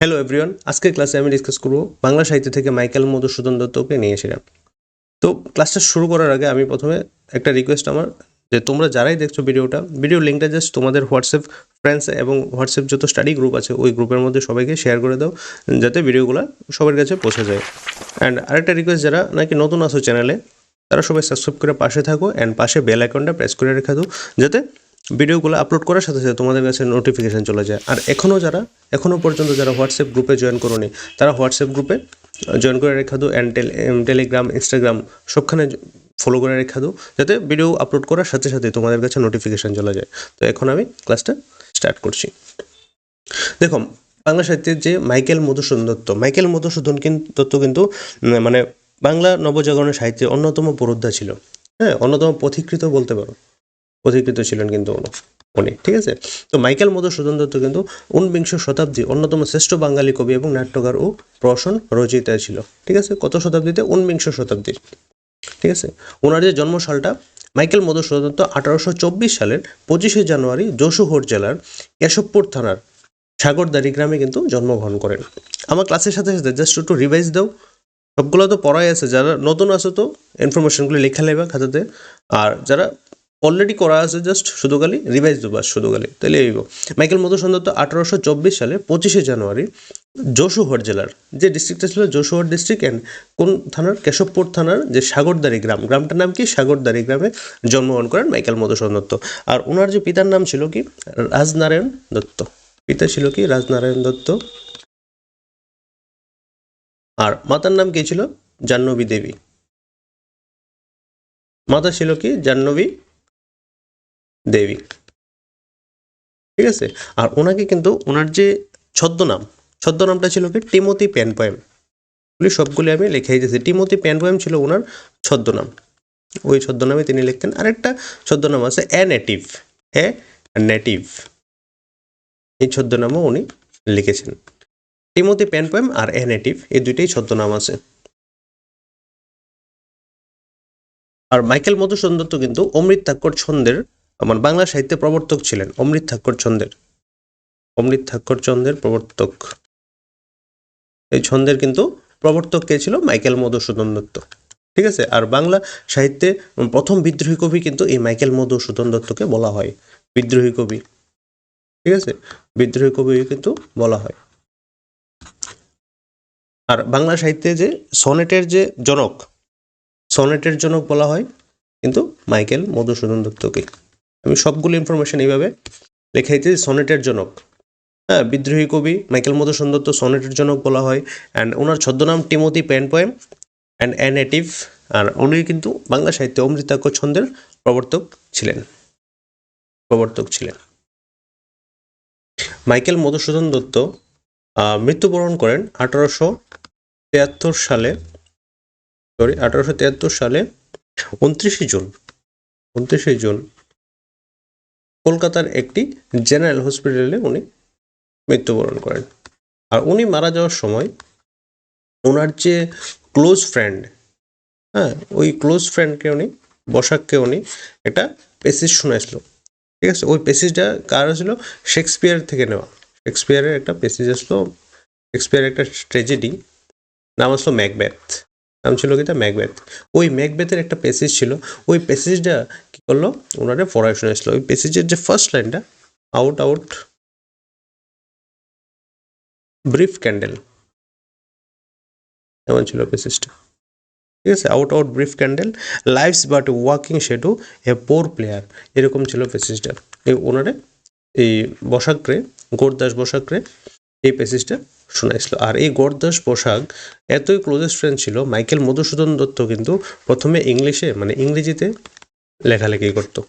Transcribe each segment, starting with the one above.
Hello everyone আজকের ক্লাসে আমি ডিসকাস করব বাংলা সাহিত্য থেকে মাইকেল মধুসূদন দত্তকে নিয়ে এসেছিলাম তো ক্লাসটা শুরু করার আগে আমি প্রথমে একটা রিকোয়েস্ট আমার যে তোমরা যারাই দেখছ ভিডিওটা ভিডিও লিঙ্কটা জাস্ট তোমাদের হোয়াটসঅ্যাপ ফ্রেন্ডস এবং হোয়াটসঅ্যাপ যত স্টাডি গ্রুপ আছে, ওই গ্রুপের মধ্যে সবাইকে শেয়ার করে দাও, যাতে ভিডিওগুলো সবার কাছে পৌঁছে যায়। অ্যান্ড আরেকটা রিকোয়েস্ট যারা নাকি নতুন আসো চ্যানেলে তারা সবাই সাবস্ক্রাইব করে পাশে থাকো অ্যান্ড পাশে বেল আইকনটা প্রেস করে রেখে দাও, যাতে ভিডিওগুলো আপলোড করার সাথে সাথে তোমাদের কাছে নোটিফিকেশান চলে যায়। আর এখনও যারা এখনও পর্যন্ত যারা হোয়াটসঅ্যাপ গ্রুপে জয়েন করোনি, তারা হোয়াটসঅ্যাপ গ্রুপে জয়েন করে রেখা দো অ্যান্ড টেলিগ্রাম ইনস্টাগ্রাম সবখানে ফলো করে রেখা দো যাতে ভিডিও আপলোড করার সাথে সাথে তোমাদের কাছে নোটিফিকেশান চলে যায়। তো এখন আমি ক্লাসটা স্টার্ট করছি। দেখো, বাংলা সাহিত্যের যে মাইকেল মধুসূদন দত্ত, মাইকেল মধুসূদন কিন- দত্ত কিন্তু মানে বাংলা নবজাগরণের সাহিত্যের অন্যতম পুরোদ্ধা ছিল। হ্যাঁ অন্যতম পথিকৃত বলতে পারো। পথিকৃত ছিলেন কিন্তু উনি, ঠিক আছে? তো মাইকেল মধুসূদন দত্ত কিন্তু ঊনবিংশ শতাব্দীর অন্যতম শ্রেষ্ঠ বাঙালি কবি এবং নাট্যকার ও প্রহসন রচয়িতা ছিল, ঠিক আছে? কত শতাব্দীতে? ঊনবিংশ শতাব্দীর, ঠিক আছে? ওনার যে জন্মসালটা মাইকেল মধুসূদন দত্ত আঠারোশো চব্বিশ সালের পঁচিশে জানুয়ারি যশোহর জেলার কেশবপুর থানার সাগরদারি গ্রামে কিন্তু জন্মগ্রহণ করেন। আমার ক্লাসের সাথে সাথে জাস্ট একটু রিভাইজ দাও। সবগুলো তো পড়াই আছে, যারা নতুন আছে তো ইনফরমেশনগুলো লেখা লেবা খাতাতে। আর যারা অলরেডি করা আছে জাস্ট শুধু খালি রিভাইজ দেবো শুধু খালি তাহলে এইব মাইকেল মধুসূদন দত্ত আঠারোশো চব্বিশ সালে পঁচিশে জানুয়ারি যশোহর জেলার যে ডিস্ট্রিক্টটা ছিল যশোহর ডিস্ট্রিক্ট অ্যান্ড কোন থানার? কেশবপুর থানার যে সাগরদারি গ্রাম, গ্রামটার নাম কি? সাগরদারি গ্রামে জন্মগ্রহণ করেন মাইকেল মধুসূদন দত্ত। আর ওনার যে পিতার নাম ছিল কি? রাজনারায়ণ দত্ত। পিতা ছিল কি? রাজনারায়ণ দত্ত। আর মাতার নাম কি ছিল? জাহ্নবী দেবী। মাতা ছিল কি? জাহ্নবী দেবী। ঠিক আছে? আর ওনাকে কিন্তু ওনার যে ছদ্মনাম, ছদ্মনামটা ছিল কি? টিমোতি প্যান পয়েম সবগুলি আমি লিখেই দিয়েছি। টিমোতি প্যান পয়েম ছিল ওনার ছদ্মনাম। ওই ছদ্মনামে তিনি লিখতেন। আরেকটা ছদ্মনাম আছে এ নেটিভ এ নেটিভ এই ছদ্মনামও উনি লিখেছেন। টিমোতি প্যান পয়েম আর এ নেটিভ এই দুইটাই ছদ্মনাম আছে। আর মাইকেল মধুসূদন দত্ত কিন্তু অমৃত ঠাকুর ছন্দের মানে বাংলা সাহিত্যে প্রবর্তক ছিলেন অমৃত ঠাকুর ছন্দের অমৃত ঠাকুর ছন্দের প্রবর্তক। এই ছন্দের কিন্তু প্রবর্তক কে ছিল? মাইকেল মধুসূদন দত্ত। ঠিক আছে? আর বাংলা সাহিত্যে প্রথম বিদ্রোহী কবি কিন্তু এই মাইকেল মধুসূদন দত্তকে বলা হয়। বিদ্রোহী কবি। ঠিক আছে? বিদ্রোহী কবি কিন্তু বলা হয়। আর বাংলা সাহিত্যে যে সনেটের যে জনক, সনেটের জনক বলা হয় কিন্তু মাইকেল মধুসূদন দত্তকে আমি সবগুলো ইনফরমেশন এইভাবে লেখা লেখাইছি সনেটের জনক। হ্যাঁ বিদ্রোহী কবি মাইকেল মধুসূদন দত্ত সনেটের জনক বলা হয়। অ্যান্ড ওনার ছদ্মনাম Timothy Penpoem and an native আর উনি কিন্তু বাংলা সাহিত্যে অমৃতাক্ষ ছন্দের প্রবর্তক ছিলেন। প্রবর্তক ছিলেন। মাইকেল মধুসূদন দত্ত মৃত্যুবরণ করেন আঠারোশো তিয়াত্তর সালে। সরি আঠারোশো তিয়াত্তর সালে উনত্রিশে জুন। উনত্রিশে জুন কলকাতার একটি জেনারেল হসপিটালে উনি মৃত্যুবরণ করেন। আর উনি মারা যাওয়ার সময় ওনার যে ক্লোজ ফ্রেন্ড হ্যাঁ ওই ক্লোজ ফ্রেন্ডকে উনি, বসাককে উনি একটা পেসেজ শোনাইছিল। ঠিক আছে? ওই পেসেজটা কার ছিল শেক্সপিয়ার থেকে নেওয়া। শেক্সপিয়ারের একটা পেসেজ আসলো, শেক্সপিয়ারের একটা ট্রেজেডি নাম আসলো ম্যাকবেথ। নাম ছিল কিটা ম্যাকবেথ। ওই ম্যাকবেথের একটা পেসেজ ছিল। ওই পেসেজটা কি করল? ওনারে পড়ায় শোনাইছিল ওই পেসেজের যে ফার্স্ট লাইনটা আউট আউট ব্রিফ ক্যান্ডেল এমন ছিল পেসেজটা ঠিক আছে? Out out brief candle life's but walking shadow a poor player এরকম ছিল পেসেজটা এই ওনারে এই বসাকরে, গোরদাস বসাকরে এই পেসেজটা শোনাইছিল আর এই গোরদাস পোশাক এতই ক্লোজেস্ট ফ্রেন্ড ছিল, মাইকেল মধুসূদন দত্ত কিন্তু প্রথমে ইংলিশে মানে ইংরেজিতে লেখালেখি করতো।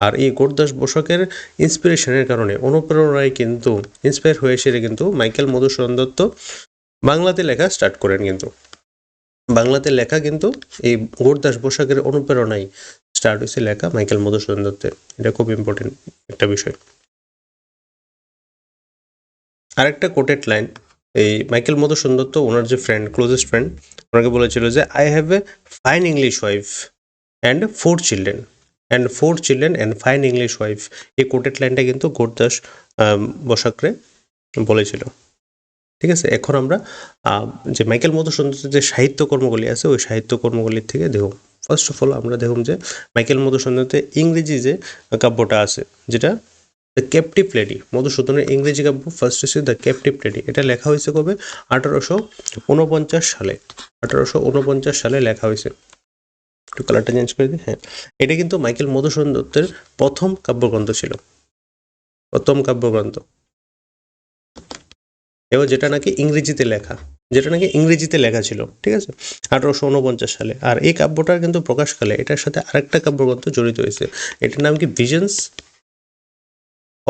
আর এই গোরদাস বসাকের ইন্সপিরেশনের কারণে, অনুপ্রেরণায় কিন্তু ইন্সপায়ার হয়ে এসে কিন্তু মাইকেল মধুসূদন দত্ত বাংলাতে লেখা স্টার্ট করেন কিন্তু। বাংলাতে লেখা কিন্তু এই গোরদাস বসাকের অনুপ্রেরণায় স্টার্ট হয়েছে লেখা মাইকেল মধুসূদন দত্তের। এটা খুব ইম্পর্টেন্ট একটা বিষয়। আরেকটা কোটেড লাইন এই মাইকেল মধুসূদন দত্ত, ওনার যে ফ্রেন্ড ক্লোজেস্ট ফ্রেন্ড ওনাকে বলেছিল যে I have a fine English wife and four children and four children and fine English wife এই কোটেড লাইনটা কিন্তু গোরদাস বসাকরে বলেছিল। ঠিক আছে? এখন আমরা যে মাইকেল মধুসূদনের যে সাহিত্য কর্মগুলি আছে, ওই সাহিত্য কর্মগুলির থেকে দেখুন। ফার্স্ট অফ অল আমরা দেখুন যে মাইকেল মধুসূদনতে ইংরেজি যে কাব্যটা আছে, যেটা দ্য ক্যাপটিভ লেডি মধুসূদনের ইংরেজি কাব্য ফার্স্ট হচ্ছে দ্য ক্যাপটিভ লেডি এটা লেখা হয়েছে কবে? আঠারোশো উনপঞ্চাশ সালে। আঠারোশো উনপঞ্চাশ সালে লেখা হয়েছে। একটু কালারটা চেঞ্জ করে দিই হ্যাঁ। এটা কিন্তু মাইকেল মধুসূদন দত্তের প্রথম কাব্যগ্রন্থ ছিল। প্রথম কাব্যগ্রন্থ। এবং যেটা নাকি ইংরেজিতে লেখা, যেটা নাকি ইংরেজিতে লেখা ছিল, ঠিক আছে? আঠারোশো উনপঞ্চাশ সালে। আর এই কাব্যটার কিন্তু প্রকাশকালে এটার সাথে আরেকটা কাব্যগ্রন্থ জড়িত হয়েছে। এটার নাম কি? Visions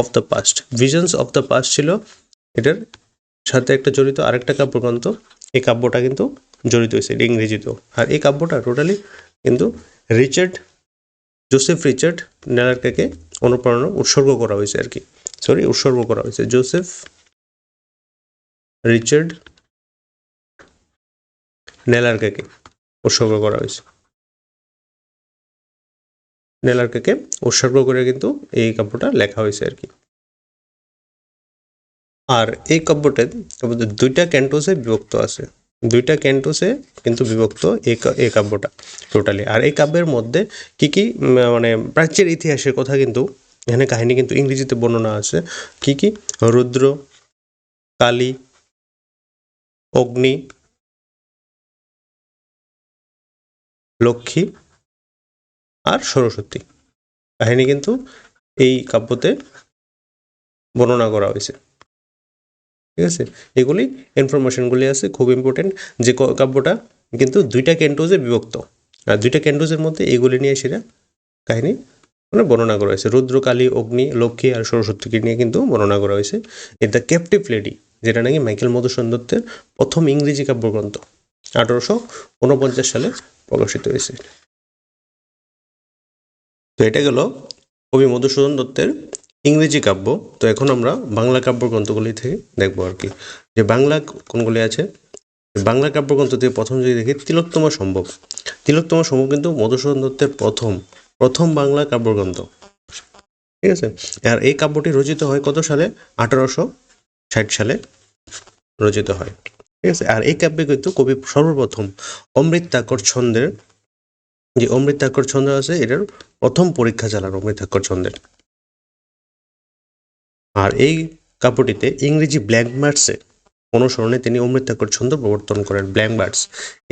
of the past visions of the past ছিল এটার সাথে একটা জড়িত আরেকটা কাব্যগ্রন্থ এই কাব্যটা কিন্তু জড়িত হয়েছে, এটা ইংরেজিতেও। আর এই কাব্যটা টোটালি কিন্তু রিচার্ড, জোসেফ রিচার্ড নেলারকাকে অনুপ্রেরণা, উৎসর্গ করা হয়েছে আর কি। সরি উৎসর্গ করা হয়েছে। জোসেফ রিচার্ড নেলারকাকে উৎসর্গ করা হয়েছে। নেলারকাকে উৎসর্গ করে কিন্তু এই কাব্যটা লেখা হয়েছে আর কি। আর এই কাব্যটা দুইটা ক্যান্টোসে বিভক্ত আছে। দুইটা ক্যান্টোসে কিন্তু বিভক্ত এই কাব্যটা টোটালি আর এই কাব্যের মধ্যে কি কি মানে প্রাচ্যের ইতিহাসের কথা কিন্তু, এখানে কাহিনী কিন্তু ইংরেজিতে বর্ণনা আছে। কি কি? রুদ্র, কালী, অগ্নি, লক্ষ্মী আর সরস্বতী। কাহিনী কিন্তু এই কাব্যতে বর্ণনা করা হয়েছে। ঠিক আছে? এগুলি ইনফরমেশনগুলি আছে, খুব ইম্পর্টেন্ট যে কাব্যটা কিন্তু দুইটা ক্যান্টোজে বিভক্ত। আর দুইটা ক্যান্টোজের মধ্যে এগুলি নিয়ে সেটা কাহিনী মানে বর্ণনা করা হয়েছে। রুদ্র, কালী, অগ্নি, লক্ষ্মী আর সরস্বতীকে নিয়ে কিন্তু বর্ণনা করা হয়েছে। এটা দ্য ক্যাপটিভ লেডি যেটা নাকি মাইকেল মধুসূদন দত্তের প্রথম ইংরেজি কাব্যগ্রন্থ। আঠারোশো উনপঞ্চাশ সালে প্রকাশিত হয়েছে। তো এটা গেল কবি মধুসূদন দত্তের ইংরেজি কাব্য। তো এখন আমরা বাংলা কাব্যগ্রন্থগুলি থেকে দেখব আর কি। যে বাংলা কোনগুলি আছে? বাংলা কাব্যগ্রন্থ থেকে প্রথম যদি দেখি, তিলোত্তমা সম্ভব। তিলোত্তমা সম্ভব কিন্তু মধুসূদন দত্তের প্রথম প্রথম বাংলা কাব্যগ্রন্থ ঠিক আছে? আর এই কাব্যটি রচিত হয় কত সালে? আঠারোশো ষাট সালে রচিত হয়। ঠিক আছে? আর এই কাব্যে কিন্তু কবি সর্বপ্রথম অমৃত অমৃতাকর ছন্দের যে অমৃতাকর ছন্দ আছে, এটার প্রথম পরীক্ষা চালান অমৃতাক্ষর ছন্দের। আর এই কাপড়টিতে ইংরেজি ব্ল্যাঙ্ক বার্ডসে অনুসরণে তিনি অমৃত অমৃতাক্ষর ছন্দ প্রবর্তন করেন ব্ল্যাঙ্ক বার্ডস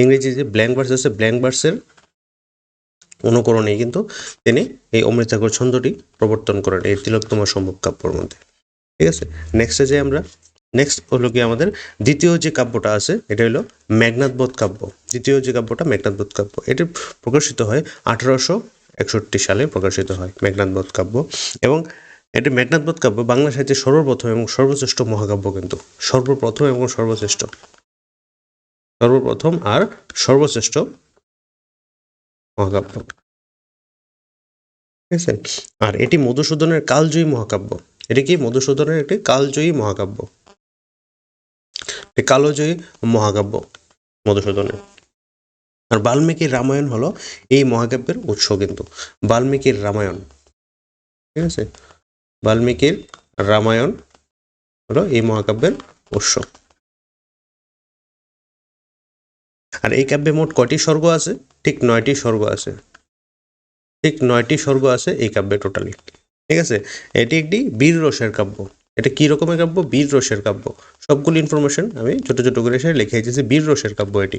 ইংরেজি যে ব্ল্যাঙ্ক বার্ডস আছে ব্ল্যাঙ্ক বার্ডসের অনুকরণে কিন্তু তিনি এই অমৃত অমৃতাক্ষর ছন্দটি প্রবর্তন করেন, এই তিলোত্তমা সম্ভব কাব্যর মধ্যে। ঠিক আছে? নেক্সটে যে আমরা নেক্সট হলো কি আমাদের দ্বিতীয় যে কাব্যটা আছে, এটা হলো মেঘনাথবোধ কাব্য। দ্বিতীয় যে কাব্যটা মেঘনাথবোধ কাব্য, এটি প্রকাশিত হয় আঠারোশো একষট্টি সালে প্রকাশিত হয় মেঘনাথবোধ কাব্য। এবং এটি মেঘনাথবোধ কাব্য, বাংলা সাহিত্যের সর্বপ্রথম এবং সর্বশ্রেষ্ঠ মহাকাব্য কিন্তু, সর্বপ্রথম এবং সর্বশ্রেষ্ঠ। সর্বপ্রথম আর সর্বশ্রেষ্ঠ মহাকাব্য। ঠিক আছে? আর এটি মধুসূদনের কালজয়ী মহাকাব্য। এটি কি? মধুসূদনের একটি কালজয়ী মহাকাব্য। কালজয়ী মহাকাব্য মধুসূদনের। আর বাল্মীকির রামায়ণ হলো এই মহাকাব্যের উৎস কিন্তু। বাল্মীকির রামায়ণ। ঠিক আছে? বাল্মীকির রামায়ণ হলো এই মহাকাব্যের উৎস। আর এই কাব্যে মোট কয়টি স্বর্গ আছে? ঠিক নয়টি স্বর্গ আছে। ঠিক নয়টি স্বর্গ আছে এই কাব্যে টোটালি ঠিক আছে? এটি একটি বীর রসের কাব্য। এটা কি রকমের কাব্য? বীর রসের কাব্য। সবগুলো ইনফরমেশন আমি ছোট ছোট করে এসে লিখে দিয়েছি বীর রসের কাব্য এটি।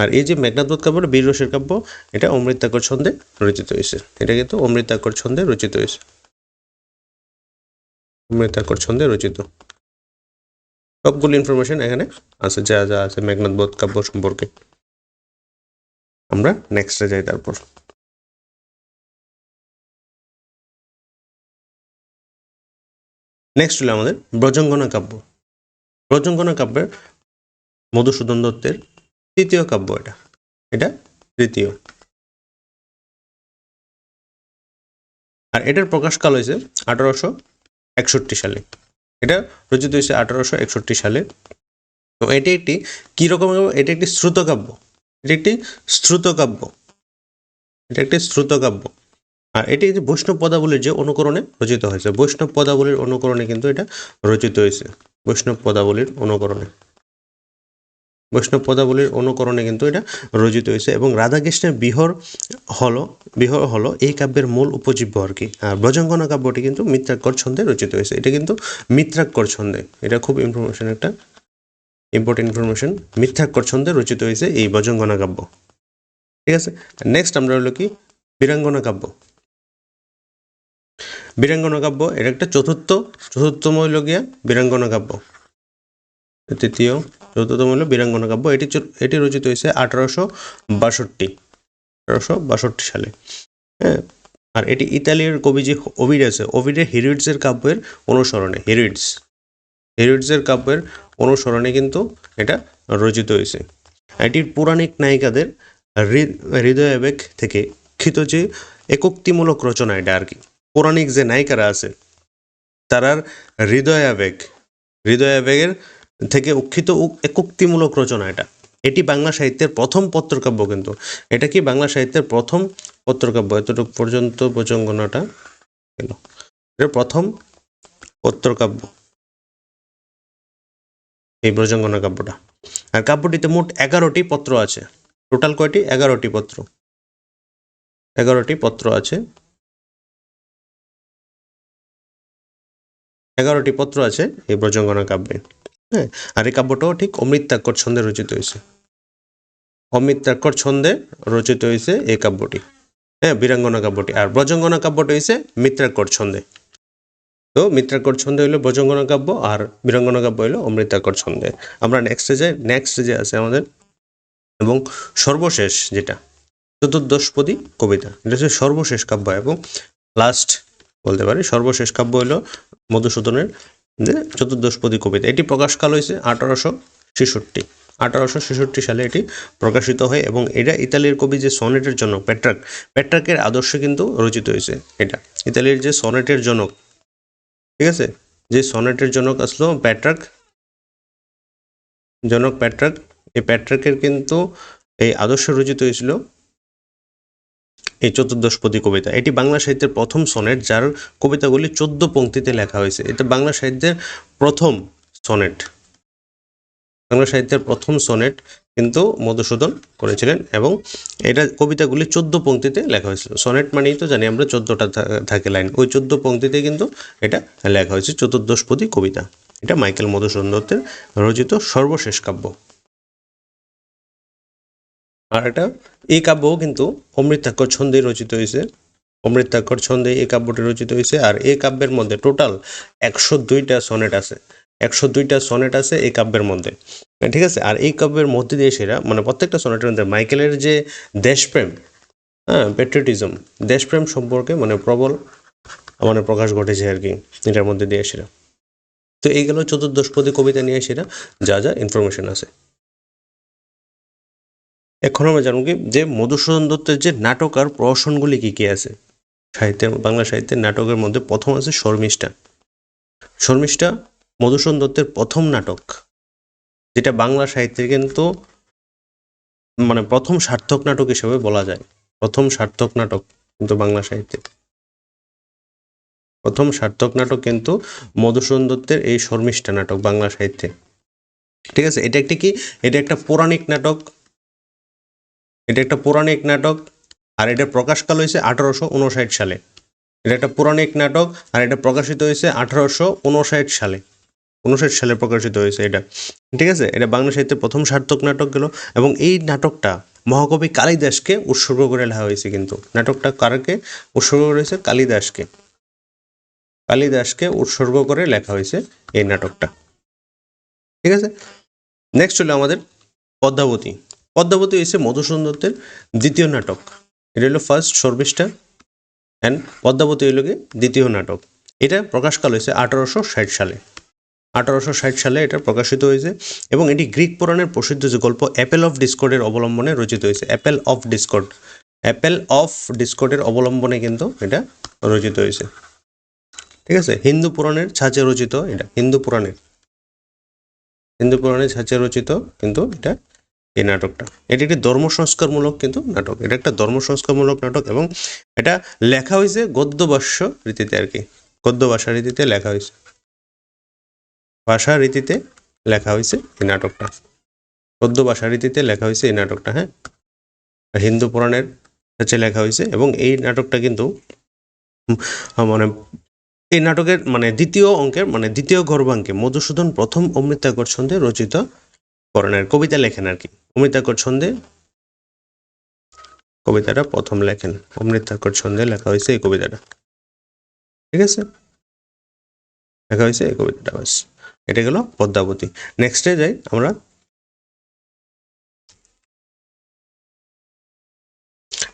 আর এই যে মেঘনাথবোধ কাব্য বীর রসের কাব্য, এটা অমৃতাকর ছন্দে রচিত হয়েছে। এটা কিন্তু অমৃতাকর ছন্দে রচিত হয়েছে। অমৃতাকর ছন্দে রচিত। সবগুলো ইনফরমেশন এখানে আছে, যা যা আছে মেঘনাথবোধ কাব্য সম্পর্কে। আমরা নেক্সটে যাই তারপর। নেক্সট হলো আমাদের ব্রজঙ্গনা কাব্য। ব্রজঙ্গনা কাব্যের মধুসূদন দত্তের তৃতীয় কাব্য এটা। এটা তৃতীয়। আর এটার প্রকাশকাল হয়েছে আঠারোশো একষট্টি সালে। এটা রচিত হয়েছে আঠারোশো একষট্টি সালে। তো এটি একটি কীরকম এটি একটি শ্রুতকাব্য। এটি একটি শ্রুতকাব্য। এটা একটি শ্রুতকাব্য। এটি যে বৈষ্ণব পদাবলীর যে অনুকরণে রচিত হয়েছে। বৈষ্ণব পদাবলীর অনুকরণে কিন্তু এটা রচিত হয়েছে। বৈষ্ণব পদাবলীর অনুকরণে। বৈষ্ণব পদাবলীর অনুকরণে কিন্তু এটা রচিত হয়েছে এবং রাধাকৃষ্ণের বিহর হলো বিহর হলো এই কাব্যের মূল উপজীব্য আর কি। আর ব্রজঙ্গনা কাব্যটি কিন্তু মিত্রাক্ষর ছন্দে রচিত হয়েছে। এটা কিন্তু মিত্রাক্ষর ছন্দে। এটা খুব ইনফরমেশন একটা ইম্পর্টেন্ট ইনফরমেশন মিথ্যাক্ষর ছন্দে রচিত হয়েছে এই বজঙ্গনা কাব্য। ঠিক আছে? নেক্সট আমরা হলো কি? বীরাঙ্গনা কাব্য। বীরাঙ্গনা কাব্য এটা একটা চতুর্থ চতুর্থম হইল গিয়া বীরাঙ্গনা কাব্য তৃতীয় চতুর্থম হলো বীরাঙ্গনা কাব্য এটি এটি রচিত হয়েছে আঠারোশো বাষট্টি আঠারোশো বাষট্টি সালে। হ্যাঁ আর এটি ইতালির কবি যে ওভিড আছে ওভিডের হিরিডসের কাব্যের অনুসরণে, হিরিডস। হিরিডসের কাব্যের অনুসরণে কিন্তু এটা রচিত হয়েছে। এটির পৌরাণিক নায়িকাদের হৃদ- হৃদয়াবেগ থেকে ক্ষিত যে একোক্তিমূলক রচনা এটা আর কি। পৌরাণিক যে নায়িকারা আছে, তারার হৃদয়াবেগ হৃদয়াবেগের থেকে উক্ষিত একোক্তিমূলক রচনা এটা। এটি বাংলা সাহিত্যের প্রথম পত্রকাব্য কিন্তু। এটা কি বাংলা সাহিত্যের প্রথম পত্রকাব্য? এতটুকু পর্যন্ত প্রচঙ্গনাটা গেল এটা প্রথম পত্রকাব্য। এই ব্রজঙ্গনা কাব্যটা আর কাব্যটিতে মোট এগারোটি পত্র আছে। টোটাল কয়টি? এগারোটি পত্র। এগারোটি পত্র আছে। এগারোটি পত্র আছে এই ব্রজঙ্গনা কাব্যে। হ্যাঁ আর এই কাব্যটাও ঠিক অমৃতাক্ষর ছন্দে রচিত হয়েছে। অমৃতাক্ষর ছন্দে রচিত হয়েছে এই কাব্যটি। হ্যাঁ বীরাঙ্গনা কাব্যটি। আর ব্রজঙ্গনা কাব্যটি হয়েছে মিত্রাক্ষর ছন্দে। তো মিত্রাক্ষর ছন্দে হইল ব্রজঙ্গনা কাব্য আর বীরাঙ্গনা কাব্য হইল অমৃতাক্ষর ছন্দে। আমরা নেক্সটে যাই নেক্সট যে আছে আমাদের। এবং সর্বশেষ যেটা, চতুর্দশপদী কবিতা। এটা হচ্ছে সর্বশেষ কাব্য এবং লাস্ট বলতে পারি। সর্বশেষ কাব্য হইল মধুসূদনের যে চতুর্দশপদী কবিতা। এটি প্রকাশকাল হয়েছে আঠারোশো ছেষট্টি। আঠারোশো ছেষট্টি সালে এটি প্রকাশিত হয় এবং এটা ইতালির কবি যে সনেটের জনক প্যাট্রাক পেট্রাকের আদর্শে কিন্তু রচিত হয়েছে এটা। ইতালির যে সনেটের জনক, ঠিক আছে? যে সনেটের জনক আসলো প্যাট্রাক জনক প্যাট্রাক এই প্যাট্রাকের কিন্তু এই আদর্শ রচিত হয়েছিল এই চতুর্দশপদী কবিতা। এটি বাংলা সাহিত্যের প্রথম সনেট, যার কবিতাগুলি চোদ্দ পংক্তিতে লেখা হয়েছে। এটা বাংলা সাহিত্যের প্রথম সনেট। বাংলা সাহিত্যের প্রথম সনেট কিন্তু মধুসূদন করেছিলেন এবং এটা কবিতাগুলি চোদ্দ পংক্তিতে লেখা হয়েছিল। সনেট মানেই তো জানি আমরা চোদ্দটা থাকে লাইন। ওই চোদ্দ পংক্তিতে কিন্তু এটা লেখা হয়েছে চতুর্দশপদী কবিতা। এটা মাইকেল মধুসূদন দত্তের রচিত সর্বশেষ কাব্য। আর এটা এই কাব্যও কিন্তু অমৃতাক্ষর ছন্দে রচিত হয়েছে। অমৃতাক্ষর ছন্দে এই কাব্যটি রচিত হয়েছে আর এই কাব্যের মধ্যে টোটাল একশো দুইটা সনেট আছে। একশো দুইটা সনেট আছে এই কাব্যের মধ্যে। ঠিক আছে? আর এই কাব্যের মধ্যে দিয়ে সেরা মানে প্রত্যেকটা সনেটের মধ্যে মাইকেলের যে দেশপ্রেম হ্যাঁ পেট্রিয়টিজম দেশপ্রেম সম্পর্কে মানে প্রবল মানে প্রকাশ ঘটেছে আর কি, এটার মধ্যে দিয়ে সেরা। তো এই গেল চতুর্দশপদী কবিতা নিয়ে সেরা, যা যা ইনফরমেশন আছে। এখন আমরা জানব কি যে মধুসূদন দত্তের যে নাটক আর প্রহসনগুলি কী কী আছে? সাহিত্যের বাংলা সাহিত্যের নাটকের মধ্যে প্রথম আছে শর্মিষ্ঠা। শর্মিষ্ঠা মধুসূদন দত্তের প্রথম নাটক, যেটা বাংলা সাহিত্যের কিন্তু মানে প্রথম সার্থক নাটক হিসেবে বলা যায়। প্রথম সার্থক নাটক কিন্তু বাংলা সাহিত্যে। প্রথম সার্থক নাটক কিন্তু মধুসূদন দত্তের এই শর্মিষ্ঠা নাটক বাংলা সাহিত্যে। ঠিক আছে? এটা একটি কি? এটা একটা পৌরাণিক নাটক। এটা একটা পৌরাণিক নাটক, আর এটা প্রকাশকাল হয়েছে আঠারোশো উনষাট সালে। এটা একটা পৌরাণিক নাটক, আর এটা প্রকাশিত হয়েছে আঠারোশো উনষাট সালে। উনষাট সালে প্রকাশিত হয়েছে এটা। ঠিক আছে? এটা বাংলা সাহিত্যের প্রথম সার্থক নাটক গেল, এবং এই নাটকটা মহাকবি কালিদাসকে উৎসর্গ করে লেখা হয়েছে কিন্তু। নাটকটা কারকে উৎসর্গ করেছে? কালিদাসকে। কালিদাসকে উৎসর্গ করে লেখা হয়েছে এই নাটকটা। ঠিক আছে? নেক্সট হলো আমাদের পদ্মাবতী। পদ্মাবতী এসে মধুসূদন দত্তের দ্বিতীয় নাটক। এটা হলো ফার্স্ট শর্মিষ্ঠা অ্যান্ড পদ্মাবতী গিয়ে দ্বিতীয় নাটক। এটা প্রকাশকাল হয়েছে আঠারোশো ষাট সালে। আঠারোশো ষাট সালে এটা প্রকাশিত হয়েছে এবং এটি গ্রিক পুরাণের প্রসিদ্ধ যে গল্প অ্যাপেল অফ ডিসকোডের অবলম্বনে রচিত হয়েছে। Apple of discord apple of ডিসকর্ডের অবলম্বনে কিন্তু এটা রচিত হয়েছে। ঠিক আছে? হিন্দু পুরাণের ছাঁচে রচিত এটা। হিন্দু পুরাণের। হিন্দু পুরাণের ছাঁচে রচিত কিন্তু এটা এই নাটকটা। এটি একটি ধর্ম সংস্কারমূলক কিন্তু নাটক। এটা একটা ধর্ম সংস্কারমূলক নাটক এবং এটা লেখা হয়েছে গদ্য ভাষ্য রীতিতে আর কি। গদ্য ভাষা রীতিতে লেখা হয়েছে। ভাষা রীতিতে লেখা হয়েছে এই নাটকটা। গদ্য ভাষা রীতিতে লেখা হয়েছে এই নাটকটা হ্যাঁ? হিন্দু পুরাণের কাছে লেখা হয়েছে এবং এই নাটকটা কিন্তু মানে এই নাটকের মানে দ্বিতীয় অঙ্কের মানে দ্বিতীয় গর্বাঙ্কে মধুসূদন প্রথম অমৃতাকর ছন্দে রচিত করেন কবিতা লেখেন আর কি। অমৃতাকর ছন্দে কবিতাটা প্রথম লেখেন। অমৃতাকর ছন্দে লেখা হয়েছে এই কবিতাটা। ঠিক আছে? লেখা হয়েছে এই কবিতাটা বাস এটা গেল পদ্মাবতী। নেক্সটে যাই আমরা।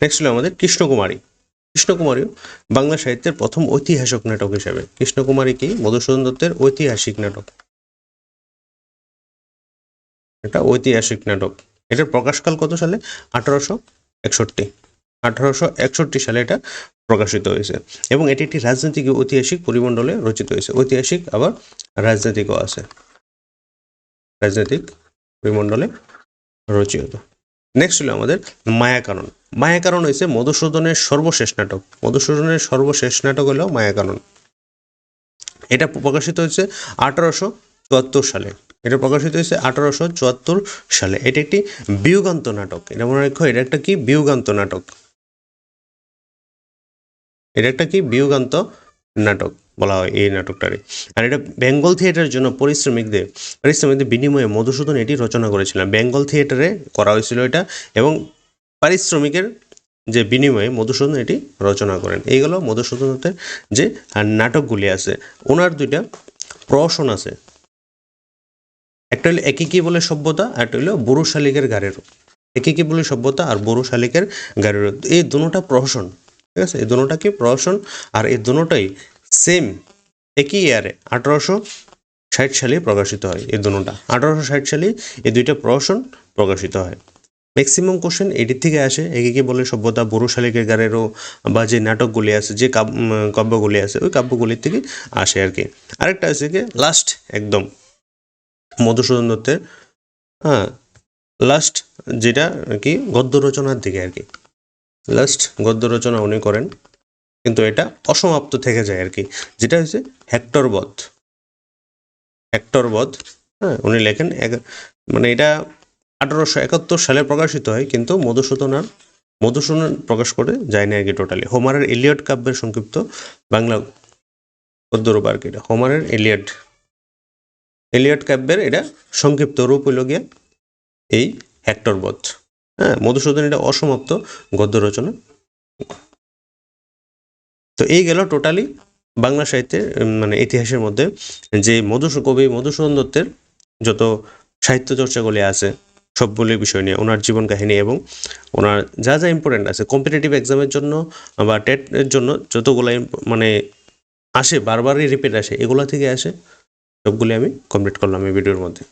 নেক্সট হলো আমাদের কৃষ্ণকুমারী। কৃষ্ণকুমারীও বাংলা সাহিত্যের প্রথম ঐতিহাসিক নাটক হিসেবে। কৃষ্ণকুমারী কি? মধুসূদন দত্তের ঐতিহাসিক নাটক। এটা ঐতিহাসিক নাটক। এটার প্রকাশকাল কত সালে? আঠারোশো একষট্টি। আঠারোশো একষট্টি সালে এটা প্রকাশিত হয়েছে। এবং এটি একটি রাজনৈতিক ঐতিহাসিক পরিমণ্ডলে রচিত হয়েছে। ঐতিহাসিক আবার রাজনৈতিকও আছে। রাজনৈতিক পরিমণ্ডলে রচিত। নেক্সট হলো আমাদের মায়াকানন। মায়াকানন হয়েছে মধুসূদনের সর্বশেষ নাটক। মধুসূদনের সর্বশেষ নাটক হলো মায়াকানন। এটা প্রকাশিত হয়েছে আঠারোশো চুয়াত্তর সালে। এটা প্রকাশিত হয়েছে আঠারোশো চুয়াত্তর সালে। এটা একটি বিয়োগান্ত নাটক। এটা মনে রাখো, এটা একটা কি? বিয়োগান্ত নাটক। এটা একটা কি? বিয়োগান্ত নাটক বলা হয় এই নাটকটারে। আর এটা বেঙ্গল থিয়েটারের জন্য পরিশ্রমিকদের পারিশ্রমিকদের বিনিময়ে মধুসূদন এটি রচনা করেছিলেন। বেঙ্গল থিয়েটারে করা হয়েছিল এটা এবং পারিশ্রমিকের যে বিনিময়ে মধুসূদন এটি রচনা করেন। এইগুলো মধুসূদনের যে নাটকগুলি আছে। ওনার দুইটা প্রহসন আছে। একটা হলো একই কি বলে সভ্যতা, আর একটা হলো বড়ো শালিকের গাড়েরও একই কি বলে সভ্যতা আর বড়ো শালিকের গাড়েরও এই দুটোটা প্রহসন, ঠিক আছে? এই দুটোটা কি প্রহসন? আর এই দুটোটাই সেম একই ইয়ারে আঠারোশো ষাট সালে প্রকাশিত হয় এই দুটোটা। আঠারোশো ষাট সালে এই দুইটা প্রহসন প্রকাশিত হয়। ম্যাক্সিমাম কোশ্চেন এটির থেকে আসে একে কি বলে সভ্যতা, বড়ো শালিকের গাড়েরও বা যে নাটকগুলি আছে, যে কাব্যগুলি আছে, ওই কাব্যগুলির থেকে আসে আর কি। আরেকটা আছে কি লাস্ট একদম। মধুসূদন দত্তের হ্যাঁ লাস্ট যেটা আর কি গদ্য রচনার দিকে আর কি। লাস্ট গদ্য রচনা উনি করেন, কিন্তু এটা অসমাপ্ত থেকে যায় আর কি। যেটা হচ্ছে হেক্টর বধ হেক্টর বধ হ্যাঁ উনি লেখেন এক- মানে এটা আঠারোশো একাত্তর সালে প্রকাশিত হয়, কিন্তু মধুসূদন আর মধুসূদন প্রকাশ করে যায় না আর কি টোটালি হোমারের এলিয়ট কাব্যের সংক্ষিপ্ত বাংলা গদ্যরূপ আর কি। এটা হোমারের এলিয়ট এলিয়ট কাব্যের এটা সংক্ষিপ্ত রূপ হইল গিয়া এই হেক্টর বধ। হ্যাঁ মধুসূদন এটা অসমাপ্ত গদ্য রচনা। তো এই গেল টোটালি বাংলা সাহিত্যের মানে ইতিহাসের মধ্যে যে মধুসূ, কবি মধুসূদন দত্তের যত সাহিত্য চর্চাগুলি আছে সবগুলি বিষয় নিয়ে, ওনার জীবন কাহিনী এবং ওনার যা যা ইম্পর্টেন্ট আছে কম্পিটিটিভ এক্সামের জন্য বা টেটের জন্য যতগুলো মানে আসে, বারবারই রিপিট আসে, এগুলো থেকে আসে। সবগুলি আমি কমপ্লিট করলাম এই ভিডিওর মধ্যে।